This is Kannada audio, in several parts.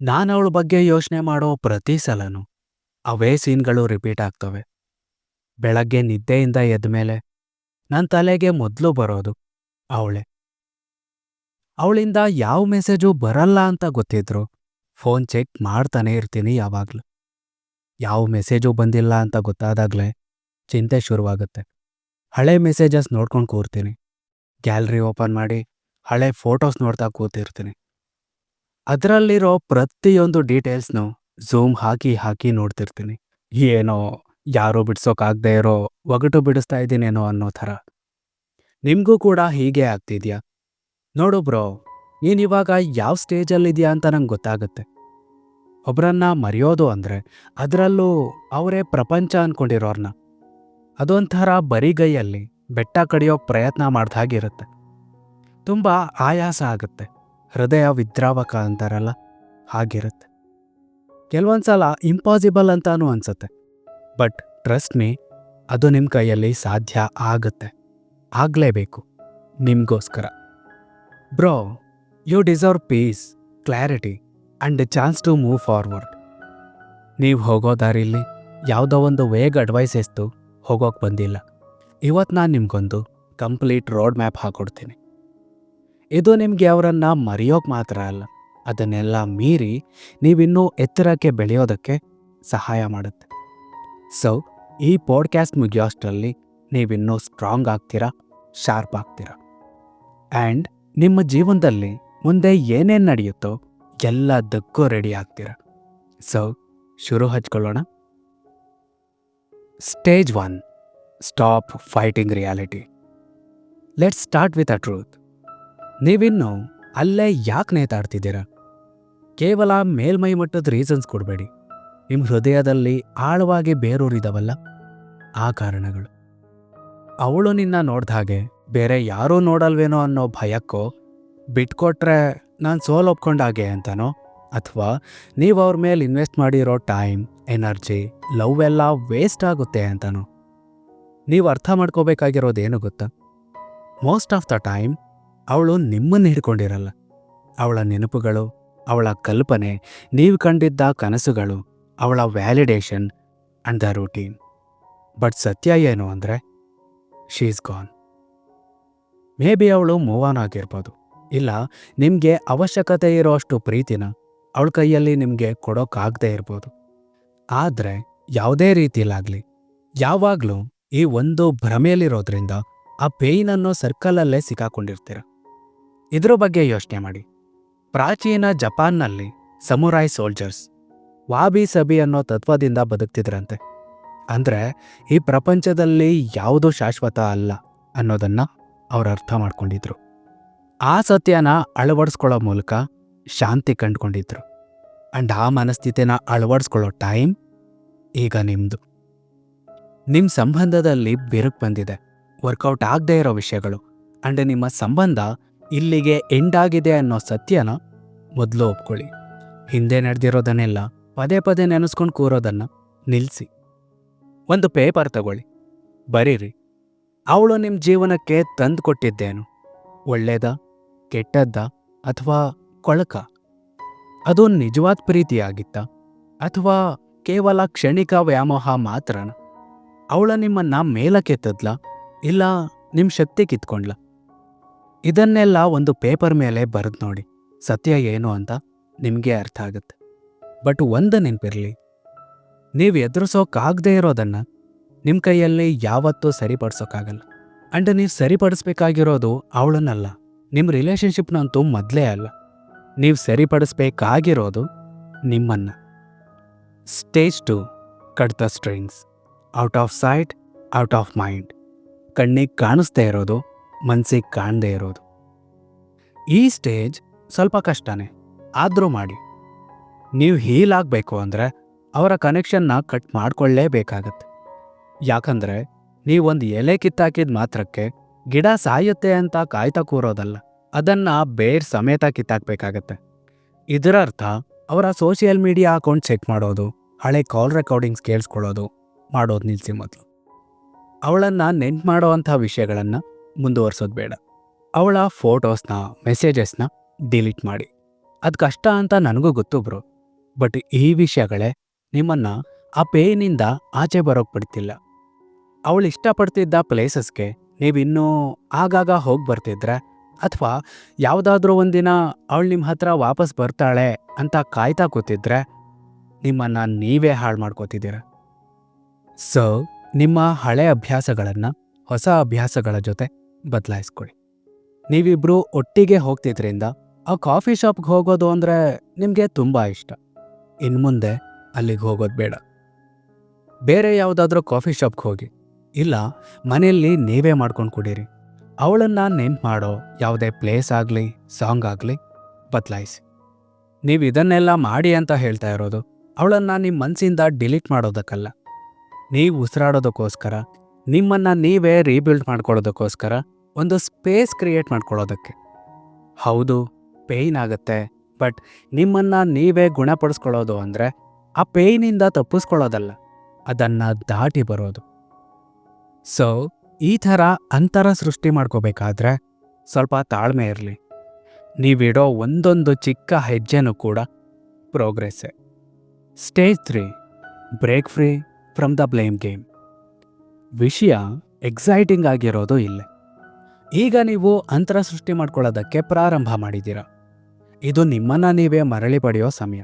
ನಾನು ಅವಳ ಬಗ್ಗೆ ಯೋಚನೆ ಮಾಡೋ ಪ್ರತಿ ಸಲನೂ ಅವೇ ಸೀನ್ಗಳು ರಿಪೀಟ್ ಆಗ್ತವೆ. ಬೆಳಗ್ಗೆ ನಿದ್ದೆಯಿಂದ ಎದ್ಮೇಲೆ ನನ್ನ ತಲೆಗೆ ಮೊದಲು ಬರೋದು ಅವಳೆ. ಅವಳಿಂದ ಯಾವ ಮೆಸೇಜು ಬರಲ್ಲ ಅಂತ ಗೊತ್ತಿದ್ರು ಫೋನ್ ಚೆಕ್ ಮಾಡ್ತಾನೆ ಇರ್ತೀನಿ ಯಾವಾಗಲೂ. ಯಾವ ಮೆಸೇಜು ಬಂದಿಲ್ಲ ಅಂತ ಗೊತ್ತಾದಾಗಲೇ ಚಿಂತೆ ಶುರುವಾಗುತ್ತೆ. ಹಳೆ ಮೆಸೇಜಸ್ ನೋಡ್ಕೊಂಡು ಕೂರ್ತೀನಿ. ಗ್ಯಾಲರಿ ಓಪನ್ ಮಾಡಿ ಹಳೆ ಫೋಟೋಸ್ ನೋಡ್ತಾ ಕೂತಿರ್ತೀನಿ. ಅದರಲ್ಲಿರೋ ಪ್ರತಿಯೊಂದು ಡೀಟೇಲ್ಸ್ನು ಝೂಮ್ ಹಾಕಿ ಹಾಕಿ ನೋಡ್ತಿರ್ತೀನಿ. ಏನೋ ಯಾರೋ ಬಿಡ್ಸೋಕ್ಕಾಗದೇ ಇರೋ ಒಗಟು ಬಿಡಿಸ್ತಾ ಇದ್ದೀನೇನೋ ಅನ್ನೋ ಥರ. ನಿಮಗೂ ಕೂಡ ಹೀಗೆ ಆಗ್ತಿದ್ಯಾ? ನೋಡು ಬ್ರೋ ನೀನಿವಾಗ ಯಾವ ಸ್ಟೇಜಲ್ಲಿದೆಯಾ ಅಂತ ನಂಗೆ ಗೊತ್ತಾಗುತ್ತೆ. ಒಬ್ರನ್ನ ಮರೆಯೋದು ಅಂದರೆ ಅದರಲ್ಲೂ ಅವರೇ ಪ್ರಪಂಚ ಅಂದ್ಕೊಂಡಿರೋರ್ನ ಅದೊಂಥರ ಬರಿಗೈಯಲ್ಲಿ ಬೆಟ್ಟ ಕಡಿಯೋ ಪ್ರಯತ್ನ ಮಾಡ್ದಾಗಿರುತ್ತೆ ತುಂಬ ಆಯಾಸ ಆಗುತ್ತೆ. ಹೃದಯ ವಿದ್ರಾವಕ ಅಂತಾರಲ್ಲ ಹಾಗಿರುತ್ತೆ. ಕೆಲವೊಂದ್ಸಲ ಇಂಪಾಸಿಬಲ್ ಅಂತಾನೂ ಅನ್ಸುತ್ತೆ. ಬಟ್ ಟ್ರಸ್ಟ್ ಮೀ ಅದು ನಿಮ್ಮ ಕೈಯಲ್ಲಿ ಸಾಧ್ಯ ಆಗುತ್ತೆ. ಆಗಲೇಬೇಕು, ನಿಮಗೋಸ್ಕರ. Bro you deserve peace clarity and chance to move forward ನೀವು ಹೋಗೋ ದಾರಿಲಿ ಯಾವುದೋ ಒಂದು ವೇಗ್ ಅಡ್ವೈಸ್ ಎಷ್ಟು ಹೋಗೋಕೆ ಬಂದಿಲ್ಲ. ಇವತ್ತು ನಾನು ನಿಮಗೊಂದು ಕಂಪ್ಲೀಟ್ ರೋಡ್ ಮ್ಯಾಪ್ ಹಾಕೊಡ್ತೀನಿ. ಇದು ನಿಮಗೆ ಅವರನ್ನ ಮರೆಯೋಕೆ ಮಾತ್ರ ಅಲ್ಲ. ಅದನ್ನೆಲ್ಲ ಮೀರಿ ನೀವಿನ್ನೂ ಎತ್ತರಕ್ಕೆ ಬೆಳೆಯೋದಕ್ಕೆ ಸಹಾಯ ಮಾಡುತ್ತೆ. ಸೊ ಈ ಪಾಡ್ಕ್ಯಾಸ್ಟ್ ಮುಗಿಯೋಷ್ಟರಲ್ಲಿ ನೀವಿನ್ನೂ ಸ್ಟ್ರಾಂಗ್ ಆಗ್ತೀರಾ ಶಾರ್ಪ್ ಆಗ್ತೀರಾ? ಆ್ಯಂಡ್ ನಿಮ್ಮ ಜೀವನದಲ್ಲಿ ಮುಂದೆ ಏನೇನು ನಡೆಯುತ್ತೋ ಎಲ್ಲದಕ್ಕೂ ರೆಡಿ ಆಗ್ತೀರಾ? ಸೊ ಶುರು ಹಚ್ಕೊಳ್ಳೋಣ. Stage one stop fighting reality let's start with a truth ನೀವಿನ್ನು ಅಲ್ಲೇ ಯಾಕೆ ನೇತಾಡ್ತಿದ್ದೀರಾ? ಕೇವಲ ಮೇಲ್ಮೈ ಮಟ್ಟದ ರೀಸನ್ಸ್ ಕೊಡಬೇಡಿ. ನಿಮ್ಮ ಹೃದಯದಲ್ಲಿ ಆಳವಾಗಿ ಬೇರೂರಿದವಲ್ಲ, ಆ ಕಾರಣಗಳು. ಅವಳು ನಿನ್ನ ನೋಡ್ದ ಹಾಗೆ ಬೇರೆ ಯಾರೂ ನೋಡಲ್ವೇನೋ ಅನ್ನೋ ಭಯಕ್ಕೋ, ಬಿಟ್ಕೊಟ್ರೆ ನಾನು ಸೋಲ್ ಒಪ್ಕೊಂಡಾಗೆ ಅಂತನೋ? ಅಥವಾ ನೀವು ಅವ್ರ ಮೇಲೆ ಇನ್ವೆಸ್ಟ್ ಮಾಡಿರೋ ಟೈಮ್, ಎನರ್ಜಿ, ಲವ್ ಎಲ್ಲ ವೇಸ್ಟ್ ಆಗುತ್ತೆ ಅಂತನೋ? ನೀವು ಅರ್ಥ ಮಾಡ್ಕೋಬೇಕಾಗಿರೋದೇನು ಗೊತ್ತಾ? ಮೋಸ್ಟ್ ಆಫ್ ದ ಟೈಮ್ ಅವಳು ನಿಮ್ಮನ್ನು ಹಿಡ್ಕೊಂಡಿರಲ್ಲ. ಅವಳ ನೆನಪುಗಳು, ಅವಳ ಕಲ್ಪನೆ, ನೀವು ಕಂಡಿದ್ದ ಕನಸುಗಳು, ಅವಳ validation and the routine but ಸತ್ಯ ಏನು ಅಂದರೆ ಶೀಸ್ ಗಾನ್ ಮೇ ಬಿ ಅವಳು ಮೂವ್ ಆನ್ ಆಗಿರ್ಬೋದು. ಇಲ್ಲ, ನಿಮಗೆ ಅವಶ್ಯಕತೆ ಇರೋ ಅಷ್ಟು ಪ್ರೀತಿನ ಅವಳ ಕೈಯಲ್ಲಿ ನಿಮಗೆ ಕೊಡೋಕ್ಕಾಗದೇ ಇರ್ಬೋದು. ಆದರೆ ಯಾವುದೇ ರೀತಿಯಲ್ಲಾಗಲಿ ಯಾವಾಗಲೂ ಈ ಒಂದು ಭ್ರಮೆಯಲ್ಲಿರೋದ್ರಿಂದ ಆ ಪೇಯ್ನನ್ನು ಸರ್ಕಲಲ್ಲೇ ಸಿಕ್ಕಾಕೊಂಡಿರ್ತೀರ. ಇದ್ರ ಬಗ್ಗೆ ಯೋಚನೆ ಮಾಡಿ. ಪ್ರಾಚೀನ ಜಪಾನ್ನಲ್ಲಿ ಸಮುರಾಯ್ ಸೋಲ್ಜರ್ಸ್ ವಾಬಿ ಸಬಿ ಅನ್ನೋ ತತ್ವದಿಂದ ಬದುಕ್ತಿದ್ರಂತೆ. ಅಂದ್ರೆ ಈ ಪ್ರಪಂಚದಲ್ಲಿ ಯಾವುದೂ ಶಾಶ್ವತ ಅಲ್ಲ ಅನ್ನೋದನ್ನ ಅವರು ಅರ್ಥ ಮಾಡ್ಕೊಂಡಿದ್ರು. ಆ ಸತ್ಯನ ಅಳವಡಿಸ್ಕೊಳ್ಳೋ ಮೂಲಕ ಶಾಂತಿ ಕಂಡುಕೊಂಡಿದ್ರು. ಅಂಡ್ ಆ ಮನಸ್ಥಿತಿನ ಅಳವಡಿಸ್ಕೊಳ್ಳೋ ಟೈಮ್ ಈಗ ನಿಮ್ದು. ನಿಮ್ಮ ಸಂಬಂಧದಲ್ಲಿ ಬಿರುಕು ಬಂದಿದೆ. ವರ್ಕೌಟ್ ಆಗದೇ ಇರೋ ವಿಷಯಗಳು. ಅಂಡ್ ನಿಮ್ಮ ಸಂಬಂಧ ಇಲ್ಲಿಗೆ ಎಂಡ್ ಆಗಿದೆ ಅನ್ನೋ ಸತ್ಯನ ಮೊದಲು ಒಪ್ಕೊಳ್ಳಿ. ಹಿಂದೆ ನಡೆದಿರೋದನ್ನೆಲ್ಲ ಪದೇ ಪದೇ ನೆನೆಸ್ಕೊಂಡು ಕೂರೋದನ್ನ ನಿಲ್ಲಿಸಿ ಒಂದು ಪೇಪರ್ ತಗೊಳ್ಳಿ. ಬರೀರಿ. ಅವಳು ನಿಮ್ಮ ಜೀವನಕ್ಕೆ ತಂದು ಕೊಟ್ಟಿದ್ದೇನು. ಒಳ್ಳೇದ, ಕೆಟ್ಟದ್ದ ಅಥವಾ ಕೊಳಕ? ಅದು ನಿಜವಾದ ಪ್ರೀತಿಯಾಗಿತ್ತ ಅಥವಾ ಕೇವಲ ಕ್ಷಣಿಕ ವ್ಯಾಮೋಹ ಮಾತ್ರನ? ಅವಳ ನಿಮ್ಮನ್ನ ಮೇಲಕ್ಕೆತ್ತದ್ಲ? ಇಲ್ಲ ನಿಮ್ಮ ಶಕ್ತಿ ಕಿತ್ಕೊಂಡ್ಲ? ಇದನ್ನೆಲ್ಲ ಒಂದು ಪೇಪರ್ ಮೇಲೆ ಬರೆದು ನೋಡಿ. ಸತ್ಯ ಏನು ಅಂತ ನಿಮಗೆ ಅರ್ಥ ಆಗುತ್ತೆ. ಬಟ್ ಒಂದು ನೆನಪಿರಲಿ, ನೀವು ಎದುರಿಸೋಕ್ಕಾಗದೇ ಇರೋದನ್ನ ನಿಮ್ಮ ಕೈಯಲ್ಲಿ ಯಾವತ್ತೂ ಸರಿಪಡಿಸೋಕ್ಕಾಗಲ್ಲ ಅಂಡ್ ನೀವು ಸರಿಪಡಿಸ್ಬೇಕಾಗಿರೋದು ಅವಳನ್ನಲ್ಲ ನಿಮ್ಮ ರಿಲೇಷನ್ಶಿಪ್ನಂತೂ ಮೊದಲೇ ಅಲ್ಲ. ನೀವು ಸರಿಪಡಿಸ್ಬೇಕಾಗಿರೋದು ನಿಮ್ಮನ್ನ. Stage two cut the strings, out of sight, out of mind. ಕಣ್ಣಿಗೆ ಕಾಣಿಸ್ತೇ ಇರೋದು ಮನ್ಸಿಗೆ ಕಾಣದೇ ಇರೋದು. ಈ ಸ್ಟೇಜ್ ಸ್ವಲ್ಪ ಕಷ್ಟನೇ. ಆದರೂ ಮಾಡಿ. ನೀವು ಹೀಲ್ ಆಗಬೇಕು ಅಂದರೆ ಅವರ ಕನೆಕ್ಷನ್ನ ಕಟ್ ಮಾಡ್ಕೊಳ್ಳೇಬೇಕಾಗತ್ತೆ. ಯಾಕಂದರೆ ನೀವೊಂದು ಎಲೆ ಕಿತ್ತಾಕಿದ ಮಾತ್ರಕ್ಕೆ ಗಿಡ ಸಾಯುತ್ತೆ ಅಂತ ಕಾಯ್ತಾ ಕೂರೋದಲ್ಲ. ಅದನ್ನ ಬೇರ್ ಸಮೇತ ಕಿತ್ತಾಕಬೇಕಾಗತ್ತೆ. ಇದರರ್ಥ ಅವರ ಸೋಷಿಯಲ್ ಮೀಡಿಯಾ ಅಕೌಂಟ್ ಚೆಕ್ ಮಾಡೋದು, ಹಳೆ ಕಾಲ್ ರೆಕಾರ್ಡಿಂಗ್ಸ್ ಕೇಳಿಸ್ಕೊಳ್ಳೋದು ಮಾಡೋದು ನಿಲ್ಲಿಸಿ ಮೊದಲು. ಅವಳನ್ನು ನೆನ್ಪು ಮಾಡೋ ಅಂಥ ವಿಷಯಗಳನ್ನು ಮುಂದುವರ್ಸೋದು ಬೇಡ. ಅವಳ ಫೋಟೋಸ್ನ, ಮೆಸೇಜಸ್ನ ಡಿಲೀಟ್ ಮಾಡಿ. ಅದು ಕಷ್ಟ ಅಂತ ನನಗೂ ಗೊತ್ತು ಬ್ರೋ. ಬಟ್ ಈ ವಿಷಯಗಳೇ ನಿಮ್ಮನ್ನ ಆ ಪೇನಿಂದ ಆಚೆ ಬರೋಕ್ ಬಿಡ್ತಿಲ್ಲ. ಅವಳು ಇಷ್ಟಪಡ್ತಿದ್ದ ಪ್ಲೇಸಸ್ಗೆ ನೀವಿನ್ನೂ ಆಗಾಗ ಹೋಗಿ ಬರ್ತಿದ್ರೆ ಅಥವಾ ಯಾವುದಾದ್ರೂ ಒಂದಿನ ಅವಳು ನಿಮ್ಮ ಹತ್ರ ವಾಪಸ್ ಬರ್ತಾಳೆ ಅಂತ ಕಾಯ್ತಾ ಕೂತಿದ್ರೆ ನಿಮ್ಮನ್ನ ನೀವೇ ಹಾಳು ಮಾಡ್ಕೋತಿದ್ದೀರ. ಸೊ, ನಿಮ್ಮ ಹಳೆ ಅಭ್ಯಾಸಗಳನ್ನು, ಹೊಸ ಅಭ್ಯಾಸಗಳ ಜೊತೆ ಬದಲಾಯಿಸ್ಕೊಳ್ಳಿ ನೀವಿಬ್ರು ಒಟ್ಟಿಗೆ ಹೋಗ್ತಿದ್ರಿಂದ ಆ ಕಾಫಿ ಶಾಪ್ಗೆ ಹೋಗೋದು ಅಂದರೆ ನಿಮಗೆ ತುಂಬ ಇಷ್ಟ. ಇನ್ನು ಮುಂದೆ ಅಲ್ಲಿಗೆ ಹೋಗೋದು ಬೇಡ. ಬೇರೆ ಯಾವುದಾದ್ರೂ ಕಾಫಿ ಶಾಪ್ಗೆ ಹೋಗಿ, ಇಲ್ಲ ಮನೆಯಲ್ಲಿ ನೀವೇ ಮಾಡ್ಕೊಂಡು ಕುಡೀರಿ. ಅವಳನ್ನು ನೆನ್ಪು ಮಾಡೋ ಯಾವುದೇ ಪ್ಲೇಸ್ ಆಗಲಿ, ಸಾಂಗ್ ಆಗಲಿ, ಬದಲಾಯಿಸಿ. ನೀವು ಇದನ್ನೆಲ್ಲ ಮಾಡಿ ಅಂತ ಹೇಳ್ತಾ ಇರೋದು, ಅವಳನ್ನು ನಿಮ್ಮ ಮನಸ್ಸಿಂದ ಡಿಲೀಟ್ ಮಾಡೋದಕ್ಕಲ್ಲ. ನೀವು ಉಸಿರಾಡೋದಕ್ಕೋಸ್ಕರ ನಿಮ್ಮನ್ನ ನೀವೇ ರೀಬಿಲ್ಡ್ ಮಾಡ್ಕೊಳ್ಳೋದಕ್ಕೋಸ್ಕರ ಒಂದು ಸ್ಪೇಸ್ ಕ್ರಿಯೇಟ್ ಮಾಡ್ಕೊಳ್ಳೋದಕ್ಕೆ. ಹೌದು ಪೇಯ್ನ್ ಆಗುತ್ತೆ ಬಟ್ ನಿಮ್ಮನ್ನ ನೀವೇ ಗುಣಪಡಿಸ್ಕೊಳ್ಳೋದು ಅಂದರೆ ಆ ಪೇಯ್ನಿಂದ ತಪ್ಪಿಸ್ಕೊಳ್ಳೋದಲ್ಲ, ಅದನ್ನ ದಾಟಿ ಬರೋದು. ಸೊ ಈ ಥರ ಅಂತರ ಸೃಷ್ಟಿ ಮಾಡ್ಕೋಬೇಕಾದ್ರೆ ಸ್ವಲ್ಪ ತಾಳ್ಮೆ ಇರಲಿ. ನೀವಿಡೋ ಒಂದೊಂದು ಚಿಕ್ಕ ಹೆಜ್ಜೆನೂ ಕೂಡ ಪ್ರೋಗ್ರೆಸ್ಸೇ stage three break free from the blame game ವಿಷಯ ಎಕ್ಸೈಟಿಂಗ್ ಆಗಿರೋದು ಇಲ್ಲೇ. ಈಗ ನೀವು ಅಂತರ ಸೃಷ್ಟಿ ಮಾಡ್ಕೊಳ್ಳೋದಕ್ಕೆ ಪ್ರಾರಂಭ ಮಾಡಿದ್ದೀರ. ಇದು ನಿಮ್ಮನ್ನ ನೀವೇ ಮರಳಿ ಪಡೆಯೋ ಸಮಯ.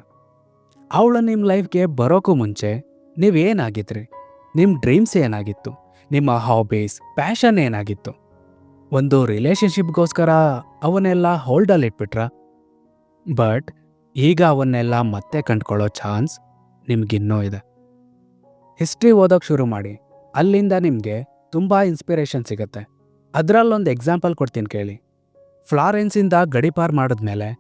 ಅವಳು ನಿಮ್ಮ ಲೈಫ್ಗೆ ಬರೋಕ್ಕೂ ಮುಂಚೆ ನೀವೇನಾಗಿದ್ರಿ? ನಿಮ್ಮ ಡ್ರೀಮ್ಸ್ ಏನಾಗಿತ್ತು? ನಿಮ್ಮ ಹಾಬೀಸ್ ಪ್ಯಾಷನ್ ಏನಾಗಿತ್ತು? ಒಂದು ರಿಲೇಷನ್ಶಿಪ್ಗೋಸ್ಕರ ಅವನ್ನೆಲ್ಲ ಹೋಲ್ಡಲ್ಲಿ ಇಟ್ಬಿಟ್ರ? ಬಟ್ ಈಗ ಅವನ್ನೆಲ್ಲ ಮತ್ತೆ ಕಂಡ್ಕೊಳ್ಳೋ ಚಾನ್ಸ್ ನಿಮ್ಗಿನ್ನೂ ಇದೆ. ಹಿಸ್ಟ್ರಿ ಓದೋಕೆ ಶುರು ಮಾಡಿ. ಅಲ್ಲಿಂದ ನಿಮಗೆ ತುಂಬ ಇನ್ಸ್ಪಿರೇಷನ್ ಸಿಗುತ್ತೆ. ಅದರಲ್ಲೊಂದು ಎಕ್ಸಾಂಪಲ್ ಕೊಡ್ತೀನಿ ಕೇಳಿ. ಫ್ಲಾರೆನ್ಸಿಂದ ಗಡಿಪಾರ್ ಮಾಡಿದ್ಮೇಲೆ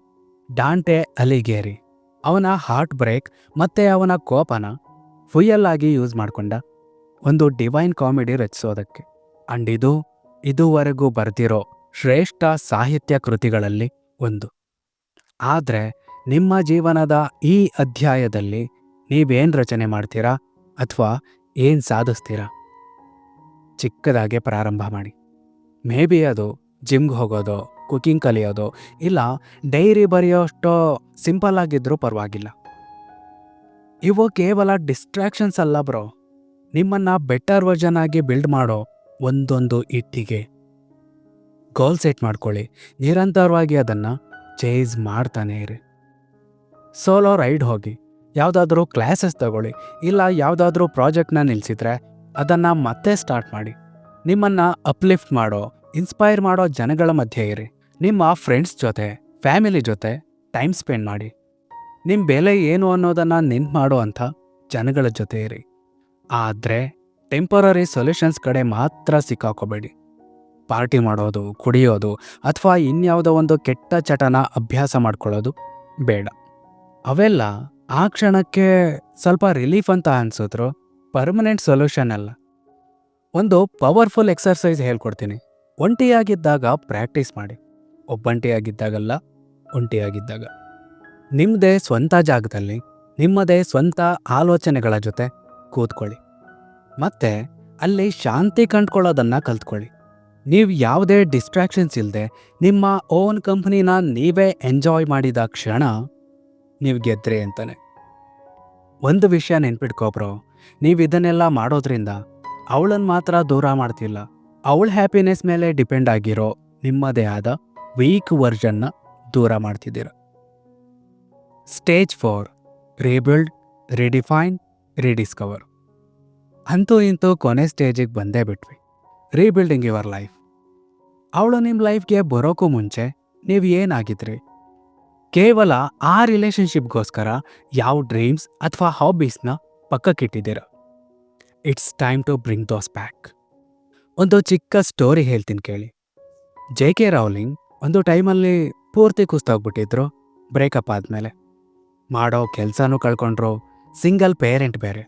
ಡಾಂಟೆ ಅಲಿಗೇರಿ, ಅವನ ಹಾರ್ಟ್ ಬ್ರೇಕ್ ಮತ್ತೆ ಅವನ ಕೋಪನ ಫುಯಲ್ಲಾಗಿ ಯೂಸ್ ಮಾಡ್ಕೊಂಡ ಒಂದು ಡಿವೈನ್ ಕಾಮಿಡಿ ರಚಿಸೋದಕ್ಕೆ. ಅಂಡ್ ಇದು, ಇದುವರೆಗೂ ಬರ್ದಿರೋ ಶ್ರೇಷ್ಠ ಸಾಹಿತ್ಯ ಕೃತಿಗಳಲ್ಲಿ ಒಂದು. ಆದರೆ, ನಿಮ್ಮ ಜೀವನದ ಈ ಅಧ್ಯಾಯದಲ್ಲಿ ನೀವೇನು ರಚನೆ ಮಾಡ್ತೀರಾ? ಅಥವಾ ಏನು ಸಾಧಿಸ್ತೀರಾ? ಚಿಕ್ಕದಾಗೆ ಪ್ರಾರಂಭ ಮಾಡಿ. ಮೇ ಬಿ ಅದು ಜಿಮ್ಗೆ ಹೋಗೋದು ಕುಕಿಂಗ್ ಕಲಿಯೋದು, ಇಲ್ಲ ಡೈರಿ ಬರೆಯೋಷ್ಟು ಸಿಂಪಲ್ ಆಗಿದ್ರೂ ಪರವಾಗಿಲ್ಲ. ಇವು ಕೇವಲ ಡಿಸ್ಟ್ರಾಕ್ಷನ್ಸ್ ಅಲ್ಲ ಬ್ರೋ. ನಿಮ್ಮನ್ನ ಬೆಟರ್ ವರ್ಜನ್ ಆಗಿ ಬಿಲ್ಡ್ ಮಾಡೋ ಒಂದೊಂದು ಇಟ್ಟಿಗೆ. ಗೋಲ್ ಸೆಟ್ ಮಾಡ್ಕೊಳ್ಳಿ. ನಿರಂತರವಾಗಿ ಅದನ್ನು ಚೇಸ್ ಮಾಡ್ತಾನೆ ಇರಿ. ಸೋಲೋ ರೈಡ್ ಹೋಗಿ. ಯಾವುದಾದ್ರೂ ಕ್ಲಾಸಸ್ ತಗೊಳ್ಳಿ. ಇಲ್ಲ ಯಾವುದಾದ್ರೂ ಪ್ರಾಜೆಕ್ಟ್ನ ನಿಲ್ಲಿಸಿದ್ರೆ ಅದನ್ನು ಮತ್ತೆ ಸ್ಟಾರ್ಟ್ ಮಾಡಿ. ನಿಮ್ಮನ್ನು ಅಪ್ಲಿಫ್ಟ್ ಮಾಡೋ ಇನ್ಸ್ಪೈರ್ ಮಾಡೋ ಜನಗಳ ಮಧ್ಯೆ ಇರಿ. ನಿಮ್ಮ ಫ್ರೆಂಡ್ಸ್ ಜೊತೆ ಫ್ಯಾಮಿಲಿ ಜೊತೆ ಟೈಮ್ ಸ್ಪೆಂಡ್ ಮಾಡಿ. ನಿಮ್ಮ ಬೆಲೆ ಏನು ಅನ್ನೋದನ್ನು ನೆನ್ಪು ಮಾಡೋ ಅಂಥ ಜನಗಳ ಜೊತೆ ಇರಿ. ಆದರೆ ಟೆಂಪರರಿ ಸೊಲ್ಯೂಷನ್ಸ್ ಕಡೆ ಮಾತ್ರ ಸಿಕ್ಕಾಕೋಬೇಡಿ. ಪಾರ್ಟಿ ಮಾಡೋದು, ಕುಡಿಯೋದು ಅಥವಾ ಇನ್ಯಾವುದೋ ಒಂದು ಕೆಟ್ಟ ಚಟನ ಅಭ್ಯಾಸ ಮಾಡ್ಕೊಳ್ಳೋದು ಬೇಡ. ಅವೆಲ್ಲ ಆ ಕ್ಷಣಕ್ಕೆ ಸ್ವಲ್ಪ ರಿಲೀಫ್ ಅಂತ ಅನ್ಸಿದ್ರು ಪರ್ಮನೆಂಟ್ ಸೊಲ್ಯೂಷನ್ ಅಲ್ಲ. ಒಂದು ಪವರ್ಫುಲ್ ಎಕ್ಸರ್ಸೈಸ್ ಹೇಳ್ಕೊಡ್ತೀನಿ. ಒಂಟಿಯಾಗಿದ್ದಾಗ ಪ್ರಾಕ್ಟೀಸ್ ಮಾಡಿ. ಒಬ್ಬಂಟಿಯಾಗಿದ್ದಾಗಲ್ಲ, ಒಂಟಿಯಾಗಿದ್ದಾಗ. ನಿಮ್ಮದೇ ಸ್ವಂತ ಜಾಗದಲ್ಲಿ, ನಿಮ್ಮದೇ ಸ್ವಂತ ಆಲೋಚನೆಗಳ ಜೊತೆ ಕೂತ್ಕೊಳ್ಳಿ. ಮತ್ತೆ ಅಲ್ಲಿ ಶಾಂತಿ ಕಂಡ್ಕೊಳ್ಳೋದನ್ನು ಕಲ್ತ್ಕೊಳ್ಳಿ. ನೀವು ಯಾವುದೇ ಡಿಸ್ಟ್ರಾಕ್ಷನ್ಸ್ ಇಲ್ಲದೆ ನಿಮ್ಮ ಓನ್ ಕಂಪ್ನಿನ ನೀವೇ ಎಂಜಾಯ್ ಮಾಡಿದ ಕ್ಷಣ ನೀವು ಗೆದ್ರಿ ಅಂತಾನೆ. ಒಂದು ವಿಷಯ ನೆನ್ಪಿಟ್ಕೋ ಬ್ರೋ. ನೀವು ಇದನ್ನೆಲ್ಲ ಮಾಡೋದ್ರಿಂದ ಅವಳನ್ನು ಮಾತ್ರ ದೂರ ಮಾಡ್ತಿಲ್ಲ. ಅವಳ ಹ್ಯಾಪಿನೆಸ್ ಮೇಲೆ ಡಿಪೆಂಡ್ ಆಗಿರೋ ನಿಮ್ಮದೇ ಆದ ವೀಕ್ ವರ್ಜನ್ನ ದೂರ ಮಾಡ್ತಿದ್ದೀರ. Stage four rebuild redefine rediscover ಅಂತೂ ಇಂತೂ ಕೊನೆ ಸ್ಟೇಜಿಗೆ ಬಂದೇ ಬಿಟ್ವಿ. ರೀಬಿಲ್ಡಿಂಗ್ ಯುವರ್ ಲೈಫ್ ಅವಳು ನಿಮ್ಮ ಲೈಫ್ಗೆ ಬರೋಕ್ಕೂ ಮುಂಚೆ ನೀವು ಏನಾಗಿದ್ರಿ? ಕೇವಲ ಆ ರಿಲೇಷನ್ಶಿಪ್ಗೋಸ್ಕರ ಯಾವ ಡ್ರೀಮ್ಸ್ ಅಥವಾ ಹಾಬೀಸ್ನ ಪಕ್ಕಕ್ಕಿಟ್ಟಿದ್ದೀರ. It's time to bring those back ಒಂದು ಚಿಕ್ಕ ಸ್ಟೋರಿ ಹೇಳ್ತೀನಿ ಕೇಳಿ. ಜೆ ಕೆ ರಾವ್ಲಿಂಗ್ ಒಂದು ಟೈಮಲ್ಲಿ ಪೂರ್ತಿ ಕುಸ್ತೋಗ್ಬಿಟ್ಟಿದ್ರು ಬ್ರೇಕಪ್ ಆದಮೇಲೆ. ಮಾಡೋ ಕೆಲಸನೂ ಕಳ್ಕೊಂಡ್ರು ಸಿಂಗಲ್ ಪೇರೆಂಟ್ ಬೇರೆ.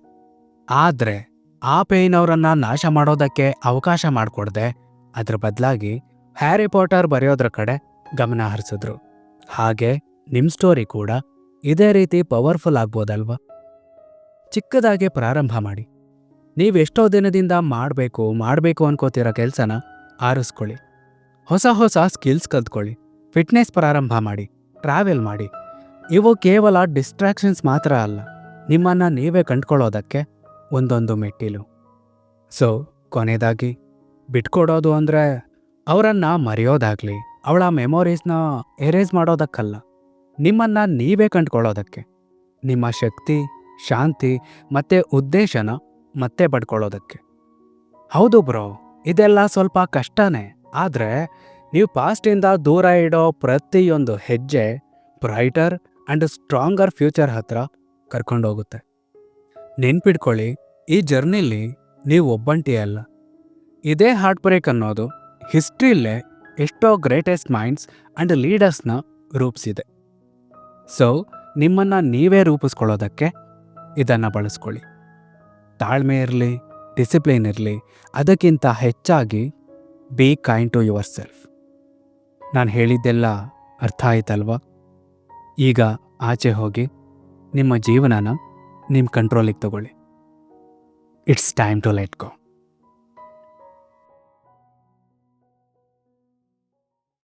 ಆದರೆ ಆ ಪೇಯ್ನ್ ಅವರನ್ನ ನಾಶ ಮಾಡೋದಕ್ಕೆ ಅವಕಾಶ ಮಾಡಿಕೊಡ್ದೆ. ಅದ್ರ ಬದಲಾಗಿ ಹ್ಯಾರಿ ಪಾಟರ್ ಬರೆಯೋದ್ರ ಕಡೆ ಗಮನ ಹರಿಸಿದ್ರು. ಹಾಗೆ ನಿಮ್ಮ ಸ್ಟೋರಿ ಕೂಡ ಇದೇ ರೀತಿ ಪವರ್ಫುಲ್ ಆಗ್ಬೋದಲ್ವಾ? ಚಿಕ್ಕದಾಗೆ ಪ್ರಾರಂಭ ಮಾಡಿ. ನೀವೆಷ್ಟೋ ದಿನದಿಂದ ಮಾಡಬೇಕು ಮಾಡಬೇಕು ಅನ್ಕೋತಿರೋ ಕೆಲಸನ ಆರಿಸ್ಕೊಳ್ಳಿ. ಹೊಸ ಹೊಸ ಸ್ಕಿಲ್ಸ್ ಕಲ್ತ್ಕೊಳ್ಳಿ. ಫಿಟ್ನೆಸ್ ಪ್ರಾರಂಭ ಮಾಡಿ ಟ್ರಾವೆಲ್ ಮಾಡಿ. ಇವು ಕೇವಲ ಡಿಸ್ಟ್ರಾಕ್ಷನ್ಸ್ ಮಾತ್ರ ಅಲ್ಲ, ನಿಮ್ಮನ್ನು ನೀವೇ ಕಂಡ್ಕೊಳ್ಳೋದಕ್ಕೆ ಒಂದೊಂದು ಮೆಟ್ಟಿಲು. ಸೊ ಕೊನೆಯದಾಗಿ, ಬಿಟ್ಕೊಡೋದು ಅಂದರೆ ಅವರನ್ನು ಮರೆಯೋದಾಗಲಿ, ಅವಳ ಮೆಮೊರೀಸ್ನ ಎರೇಸ್ ಮಾಡೋದಕ್ಕಲ್ಲ. ನಿಮ್ಮನ್ನು ನೀವೇ ಕಂಡ್ಕೊಳ್ಳೋದಕ್ಕೆ, ನಿಮ್ಮ ಶಕ್ತಿ ಶಾಂತಿ, ಮತ್ತು ಉದ್ದೇಶನ ಮತ್ತೆ ಪಡ್ಕೊಳ್ಳೋದಕ್ಕೆ. ಹೌದು ಬ್ರೋ, ಇದೆಲ್ಲ ಸ್ವಲ್ಪ ಕಷ್ಟನೇ, ಆದರೆ ನೀವು ಪಾಸ್ಟಿಂದ ದೂರ ಇಡೋ ಪ್ರತಿಯೊಂದು ಹೆಜ್ಜೆ ಬ್ರೈಟರ್ ಆ್ಯಂಡ್ ಸ್ಟ್ರಾಂಗರ್ ಫ್ಯೂಚರ್ ಹತ್ರ ಕರ್ಕೊಂಡೋಗುತ್ತೆ. ನೆನ್ಪಿಡ್ಕೊಳ್ಳಿ ಈ ಜರ್ನಿಲಿ ನೀವು ಒಬ್ಬಂಟಿ ಅಲ್ಲ. ಇದೇ ಹಾರ್ಟ್ ಬ್ರೇಕ್ ಅನ್ನೋದು ಹಿಸ್ಟ್ರಿಯಲ್ಲೇ ಎಷ್ಟೋ ಗ್ರೇಟೆಸ್ಟ್ ಮೈಂಡ್ಸ್ ಆ್ಯಂಡ್ ಲೀಡರ್ಸ್ನ ರೂಪಿಸಿದೆ. ಸೊ, ನಿಮ್ಮನ್ನು ನೀವೇ ರೂಪಿಸ್ಕೊಳ್ಳೋದಕ್ಕೆ ಇದನ್ನು ಬಳಸ್ಕೊಳ್ಳಿ. ತಾಳ್ಮೆ ಇರಲಿ ಡಿಸಿಪ್ಲಿನ್ ಇರಲಿ, ಅದಕ್ಕಿಂತ ಹೆಚ್ಚಾಗಿ be kind to yourself ನಾನು ಹೇಳಿದ್ದೆಲ್ಲ ಅರ್ಥ ಆಯ್ತಲ್ವಾ? ಈಗ ಆಚೆ ಹೋಗಿ ನಿಮ್ಮ ಜೀವನನ ನಿಮ್ಮ ಕಂಟ್ರೋಲಿಗೆ ತಗೊಳ್ಳಿ. It's time to let go